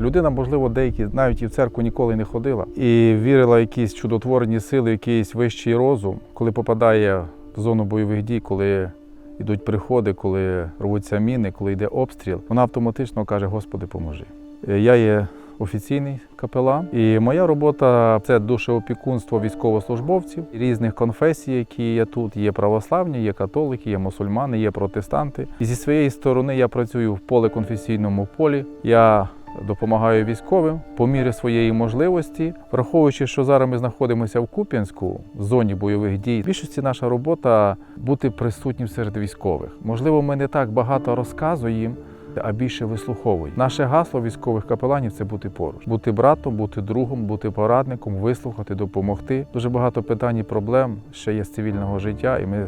Людина, можливо, деякі навіть і в церкву ніколи не ходила і вірила в якісь чудотворні сили, якийсь вищий розум, коли попадає в зону бойових дій, коли йдуть приходи, коли рвуться міни, коли йде обстріл, вона автоматично каже: Господи, поможи. Е, Я є офіційний капелан, і моя робота це душеопікунство військовослужбовців різних конфесій, які є тут. Є православні, є католики, є мусульмани, є протестанти. І зі своєї сторони я працюю в полеконфесійному полі. Я допомагаю військовим по мірі своєї можливості, враховуючи, що зараз ми знаходимося в Куп'янську в зоні бойових дій. В більшості наша робота бути присутнім серед військових. Можливо, ми не так багато розказуємо. А більше вислуховують. Наше гасло військових капеланів це бути поруч, бути братом, бути другом, бути порадником, вислухати, допомогти. Дуже багато питань і проблем ще є з цивільного життя, і ми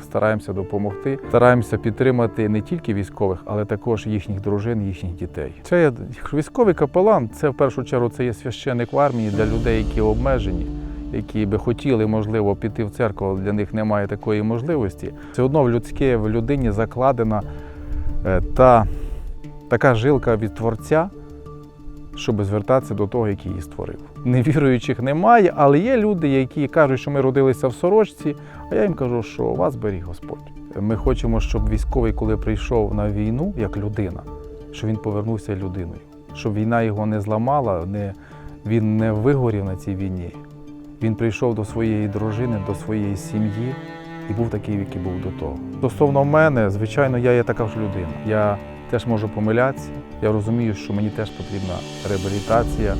стараємося допомогти. Стараємося підтримати не тільки військових, але також їхніх дружин, їхніх дітей. Це є військовий капелан. Це в першу чергу це є священик в армії для людей, які обмежені. Які би хотіли, можливо, піти в церкву, але для них немає такої можливості. Все одно в людське в людині закладена е, та така жилка від творця, щоб звертатися до того, який її створив. Невіруючих немає, але є люди, які кажуть, що ми родилися в сорочці, а я їм кажу, що вас беріг Господь. Ми хочемо, щоб військовий, коли прийшов на війну як людина, щоб він повернувся людиною, щоб війна його не зламала, не, він не вигорів на цій війні. Він прийшов до своєї дружини, до своєї сім'ї і був такий, який був до того. Стосовно мене, звичайно, я є така ж людина. Я теж можу помилятися. Я розумію, що мені теж потрібна реабілітація.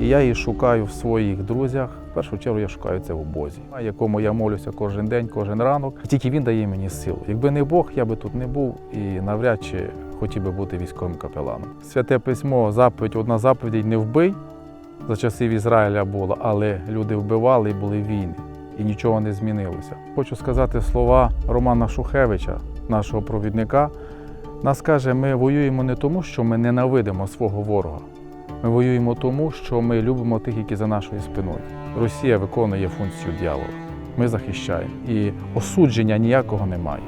І я її шукаю в своїх друзях. В першу чергу я шукаю це в Бозі, якому я молюся кожен день, кожен ранок. Тільки він дає мені силу. Якби не Бог, я би тут не був і навряд чи хотів би бути військовим капеланом. Святе письмо, заповідь, одна заповідь не вбий за часів Ізраїля була, але люди вбивали і були війни, і нічого не змінилося. Хочу сказати слова Романа Шухевича, нашого провідника. Нас каже, ми воюємо не тому, що ми ненавидимо свого ворога. Ми воюємо тому, що ми любимо тих, які за нашою спиною. Росія виконує функцію дьявола. Ми захищаємо. І осудження ніякого немає,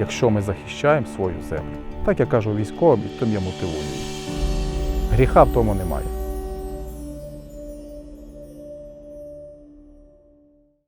якщо ми захищаємо свою землю. Так я кажу військовим, тим я мотивую. Гріха в тому немає.